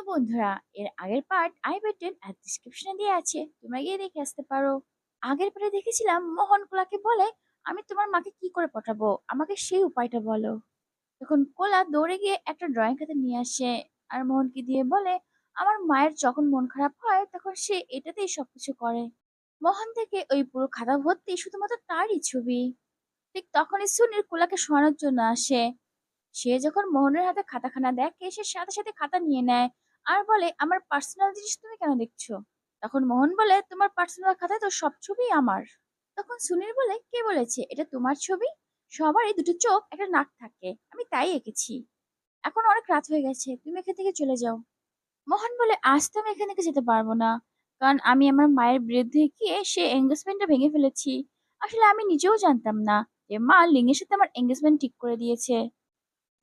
প্রিয় বন্ধুরা, এর আগের পার্ট আই বাটন আর ডিসক্রিপশনে দিয়ে আছে। তোমরা গিয়ে দেখে আসতে পারো। আগের পার্টে দেখেছিলাম, মোহন কোলাকে বলে, আমি তোমার মাকে কি করে পাঠাবো আমাকে সেই উপায়টা বলো। তখন কোলা দৌড়ে গিয়ে একটা ড্রয়িং খাতা নিয়ে আসে আর মোহনকে দিয়ে বলে, আমার মায়ের যখন মন খারাপ হয়, তখন সে এটাতেই সবকিছু করে। মোহন থেকে ওই পুরো খাতা ভর্তি শুধুমাত্র তারই ছবি। ঠিক তখনই সুনীল কোলাকে শোয়ানোর জন্য আসে। সে যখন মোহনের হাতে খাতাখানা দেখে, সে সাথে সাথে খাতা নিয়ে নেয়। আর বলে, আমার পার্সোনাল জিনিস তুমি কেন দেখছ? তখন মোহন বলে, তোমার পার্সোনাল খাতায় তো সব ছবি আমার। তখন সুনীল বলে, কে বলেছে? এটা তোমার ছবি? সবারই দুটো চোখ, একটা নাক থাকে। আমি তাই এঁকেছি। এখন অনেক রাত হয়ে গেছে, তুমি এখান থেকে চলে যাও। মোহন বলে, আজ তো আমি এখান থেকে যেতে পারব না। কারণ আমি আমার মায়ের বিরুদ্ধে গিয়ে সে এঙ্গেজমেন্টটা ভেঙে ফেলেছি। আসলে আমি নিজেও জানতাম না যে মা লিঙ্গের সাথে আমার এঙ্গেজমেন্ট ঠিক করে দিয়েছে।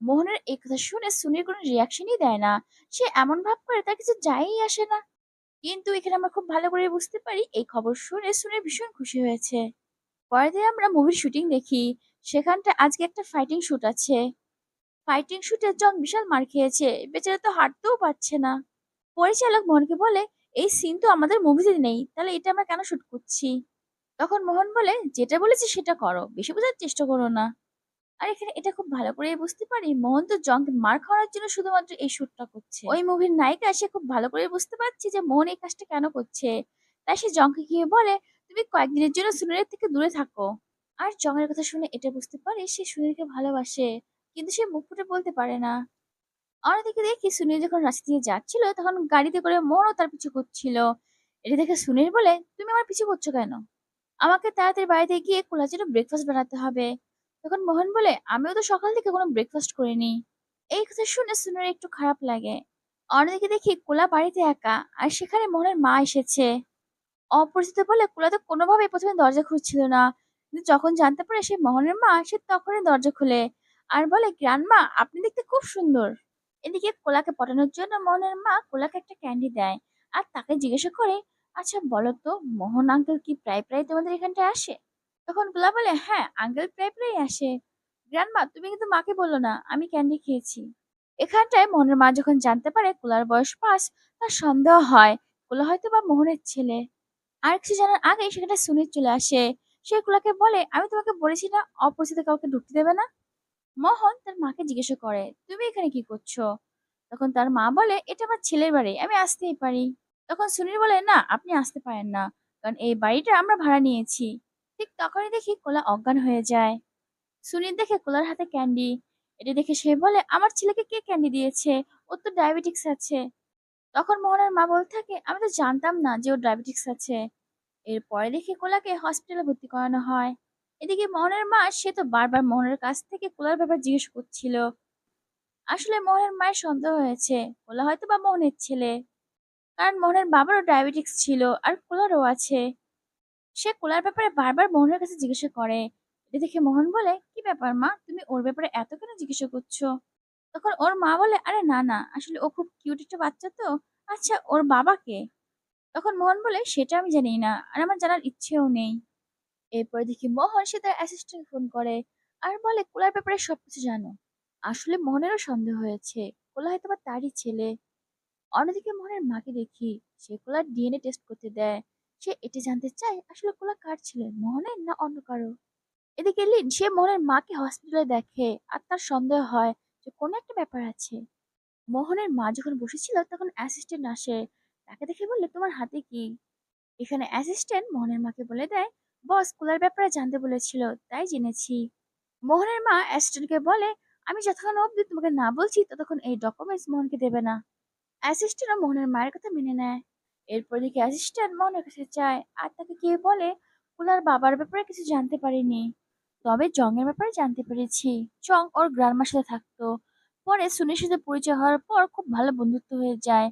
মোহনের এই কথা শুনে সুনীল কোনো রিয়াকশনই দেয় না। সে এমন ভাব করে তার কিছু যায়ই আসে না। কিন্তু এখানে আমরা খুব ভালো করে বুঝতে পারি, এই খবর শুনে সুনীল ভীষণ খুশি হয়েছে। পরের দিন আমরা মুভির শুটিং দেখি। সেখানটা আজকে একটা ফাইটিং শুট আছে। ফাইটিং শুটে জং বিশাল মার খেয়েছে। বেচারা তো হাঁটতেও পারছে না। পরিচালক মোহনকে বলে, এই সিন তো আমাদের মুভিতে নেই। তাহলে এটা আমরা কেন শুট করছি? তখন মোহন বলে, যেটা বলেছি সেটা করো। বেশি বোঝার চেষ্টা করো না। আর এখানে এটা খুব ভালো করে বুঝতে পারি। মোহন তো জংকে মার খাওয়ার জন্য শুধুমাত্র এই শুটটা করছে। ওই মুভির নায়িকা সে খুব ভালো করে বুঝতে পারছে যে মোহন এই কাজটা কেন করছে। তাই সে জংকে গিয়ে বলে, তুমি কয়েকদিনের জন্য সুনীলের থেকে দূরে থাকো। আর জংয়ের কথা শুনে এটা বুঝতে পারে সে সুনীলকে ভালোবাসে, কিন্তু সে মুখ ফুটে বলতে পারে না। অন্যদিকে দেখি সুনীল যখন রাস্তা দিয়ে যাচ্ছিল, তখন গাড়িতে করে মোহনও তার পিছু করছিল। এটা দেখে সুনীল বলে, তুমি আমার পিছু করছ কেন? আমাকে তাড়াতাড়ি বাড়িতে গিয়ে কোলার জন্য ব্রেকফাস্ট বানাতে হবে। তখন মোহন বলে, আমিও তো সকাল থেকে কোনো ব্রেকফাস্ট করিনি। এই কথা শুনে সুনের একটু খারাপ লাগে। অন্যদিকে দেখি কোলা বাড়িতে একা, আর সেখানে মোহনের মা এসেছে। অপরিচিত বলে কোলা তো কোনোভাবেই প্রথমে দরজা খুঁজছিল না। কিন্তু যখন জানতে পারে সে মোহনের মা, সে তখনই দরজা খুলে আর বলে গ্রান্ডমা আপনি দেখতে খুব সুন্দর। এদিকে কোলাকে পটানোর জন্য মোহনের মা কোলাকে একটা ক্যান্ডি দেয় আর তাকে জিজ্ঞাসা করে আচ্ছা বলো তো, মোহন আঙ্কেল কি প্রায় প্রায় তোমাদের এখানটায় আসে? তখন গোলা বলে হ্যাঁ আঙ্কেল প্রায় প্রায় আসে। গ্রান্ডমা, তুমি কিন্তু মাকে বলো না, আমি ক্যান্ডি খেয়েছি। এখানটায় মোহনের মা যখন জানতে পারে কোলার বয়স পাঁচ, তার সন্দেহ হয়, কোলা হয়তো বা মোহনের ছেলে। আর কিছু জানার আগে সেখানে সুনীল চলে আসে। সে কোলাকে বলে, আমি তোমাকে বলেছি না, অপরিচিত কাউকে ঢুকতে দেবে না? মোহন তার মাকে জিজ্ঞাসা করে, তুমি এখানে কি করছ? তখন তার মা বলে, এটা আমার ছেলের বাড়ি, আমি আসতেই পারি। তখন সুনীল বলে, না, আপনি আসতে পারেন না, কারণ এই বাড়িটা আমরা ভাড়া নিয়েছি। ঠিক তখনই দেখি কোলা অজ্ঞান হয়ে যায়। সুনীল দেখে কোলার হাতে ক্যান্ডি। এটা দেখে সে বলে, আমার ছেলেকে কে ক্যান্ডি দিয়েছে? ওর তো ডায়াবেটিক্স আছে। তখন মোহনের মা বলতে থাকে, আমি তো জানতাম না যে ওর ডায়াবেটিক্স আছে। এরপরে দেখি কোলাকে হসপিটালে ভর্তি করানো হয়। এদিকে মোহনের মা, সে তো বারবার মোহনের কাছ থেকে কোলার ব্যাপার জিজ্ঞেস করছিল। আসলে মোহনের মায়ের সন্দেহ হয়েছে কোলা হয়তো বা মোহনের ছেলে। কারণ মোহনের বাবারও ডায়াবেটিক্স ছিল আর কোলারও আছে। সে কোলার ব্যাপারে বারবার মোহনের কাছে জিজ্ঞাসা করে, এটা দেখে মোহন বলে, কি ব্যাপার মা? তুমি ওর ব্যাপারে এত কেন জিজ্ঞাসা করছ তখন ওর মা বলে, আরে না না, আসলে ও খুব কিউট একটা বাচ্চা তো। আচ্ছা ওর বাবাকে তখন মোহন বলে, সেটা আমি জানি না, আর আমার জানার ইচ্ছেও নেই। এরপর দেখি মোহন সে তার অ্যাসিস্ট্যান্ট ফোন করে, আর বলে, কোলার ব্যাপারে সবকিছু জানো। আসলে মোহনেরও সন্দেহ হয়েছে, কোলা হয়তো বা তারই ছেলে। অন্যদিকে মোহনের মাকে দেখি, সে কোলার ডিএনএ টেস্ট করতে দেয় সে এটি জানতে চায় আসলে কোলা কার ছিলেন, মোহনের না অন্য কারও? এদিকে লিন, সে মোহনের মাকে হসপিটালে দেখে আর তার সন্দেহ হয় যে কোনো একটা ব্যাপার আছে। মোহনের মা যখন বসেছিল তখন অ্যাসিস্ট্যান্ট আসে, তাকে দেখে বললে, তোমার হাতে কি? এখানে অ্যাসিস্ট্যান্ট মোহনের মাকে বলে দেয়, বস কোলার ব্যাপারে জানতে বলেছিল, তাই জেনেছি। মোহনের মা অ্যাসিস্ট্যান্টকে বলে, আমি যতক্ষণ অবধি তোমাকে না বলছি, ততক্ষণ এই ডকুমেন্টস মোহনকে দেবে না। অ্যাসিস্ট্যান্টও মোহনের মায়ের কথা মেনে নেয়। এরপর দেখি অ্যাসিস্ট্যান্ট মোহনের কাছে যায় আর তাকে কে বলে? কুলার বাবার ব্যাপারে কিছু জানতে পারিনি। তবে জংয়ের ব্যাপারে জানতে পেরেছি। জং ওর গ্রান্ডমার সাথে থাকতো। পরে সুনির সাথে পরিচয় হওয়ার পর খুব ভালো বন্ধুত্ব হয়ে যায়।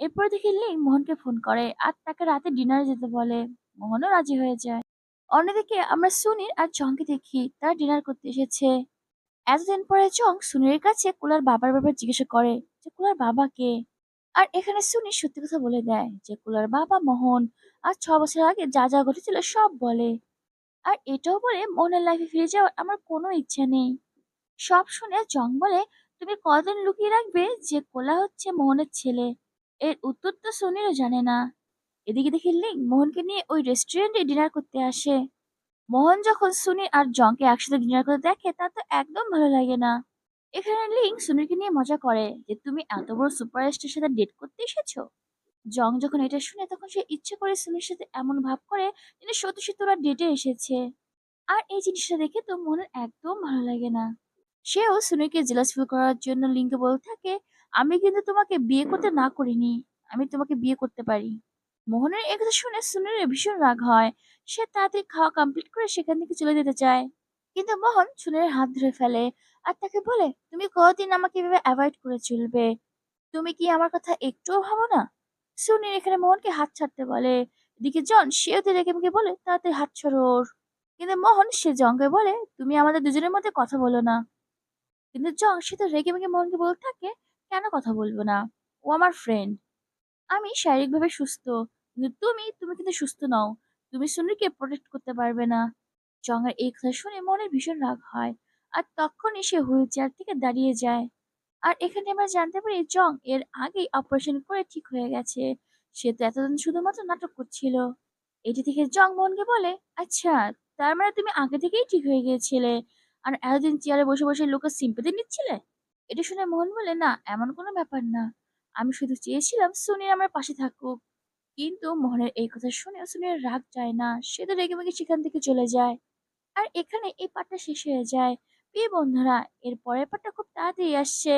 এরপর দেখি লিং মোহনকে ফোন করে। আর তাকে রাতে ডিনারে যেতে বলে। মোহনও রাজি হয়ে যায়। অন্যদিকে আমরা সুনির আর জংকে দেখি। তারা ডিনার করতে এসেছে। এতদিন পরে জং সুনির কাছে কুলার বাবার ব্যাপারে জিজ্ঞাসা করে যে, কুলার বাবা কে? আর এখানে সুনি সত্যি কথা বলে দেয় যে কুলার বাবা মোহন আর ছ বছর আগে যা যা ঘটেছিল সব বলে। আর এটাও বলে মোহনের লাইফে ফিরে যাওয়ার আমার কোনো ইচ্ছা নেই। সব শুনে জং বলে, তুমি কদিন লুকিয়ে রাখবে যে কোলা হচ্ছে মোহনের ছেলে? এর উত্তর তো সুনীরও জানে না। এদিকে দেখি লিং মোহনকে নিয়ে ওই রেস্টুরেন্টে ডিনার করতে আসে। মোহন যখন সুনীর আর জংকে একসাথে ডিনার করতে দেখে তা তো একদম ভালো লাগে না। এখানে লিং সুনীরকে নিয়ে মজা করে যে তুমি এত বড় সুপারস্টারের সাথে ডেট করতে এসেছ? জং যখন এটা শুনে তখন সে ইচ্ছে করে সুনীর সাথে এমন ভাব করে যেন সত্যি সত্যি ওরা ডেটে এসেছে। আর এই জিনিসটা দেখে তো মনের একদম ভালো লাগে না। সেও সুনীরকে জেলাস ফিল করার জন্য লিঙ্কে বলতে থাকে, আমি কিন্তু তোমাকে বিয়ে করতে না করিনি, আমি তোমাকে বিয়ে করতে পারি। মোহনের এ কথা শুনে সুনীরের ভীষণ রাগ হয়। সে তাড়াতাড়ি খাওয়া কমপ্লিট করে সেখান থেকে চলে যেতে চায়। কিন্তু মোহন সুনীরের হাত ধরে ফেলে আর তাকে বলে, তুমি কতদিন আমাকে এভাবে অ্যাভয়েড করে চলবে? তুমি কি আমার কথা একটুও ভাবো না? সুনীর এখানে মোহনকে হাত ছাড়তে বলে, এদিকে জন, সেও রেখে বলে তাড়াতাড়ি হাত ছাড়ো ওর। কিন্তু মোহন সে জংকে বলে, তুমি আমাদের দুজনের মধ্যে কথা বলো না। কিন্তু জং সে তো রেগে মেগে মোহনকে বলতে থাকে কেন কথা বলব না? ও আমার ফ্রেন্ড আমি শারীরিকভাবে সুস্থ, কিন্তু তুমি তুমি কিন্তু সুস্থ নও। তুমি সুনীরকে প্রোটেক্ট করতে পারবে না। জংয়ের এই কথা শুনে মনের ভীষণ রাগ হয়। আর তখনই সে হুইল চেয়ার থেকে দাঁড়িয়ে যায়। আর এখানে আমরা জানতে পারি জং এর আগেই অপারেশন করে ঠিক হয়ে গেছে। সে তো এতদিন শুধুমাত্র নাটক করছিল। এটি থেকে জং মোহনকে বলে আচ্ছা তার মানে তুমি আগে থেকেই ঠিক হয়ে গিয়েছিলে। আর এতদিন চেয়ারে বসে বসে লোকের সিম্পতি নিচ্ছিলে? এটা শুনে মোহন বলে, না, এমন কোনো ব্যাপার না। আমি শুধু চেয়েছিলাম সুনীর আমার পাশে থাকুক। কিন্তু মোহনের এই কথা শুনে সুনীর রাগ যায় না। সে তো রেগে সেখান থেকে চলে যায়। আর এখানে এই পাঠটা শেষ হয়ে যায়। প্রিয় বন্ধুরা এর পরের পাঠটা খুব তাড়াতাড়ি আসছে।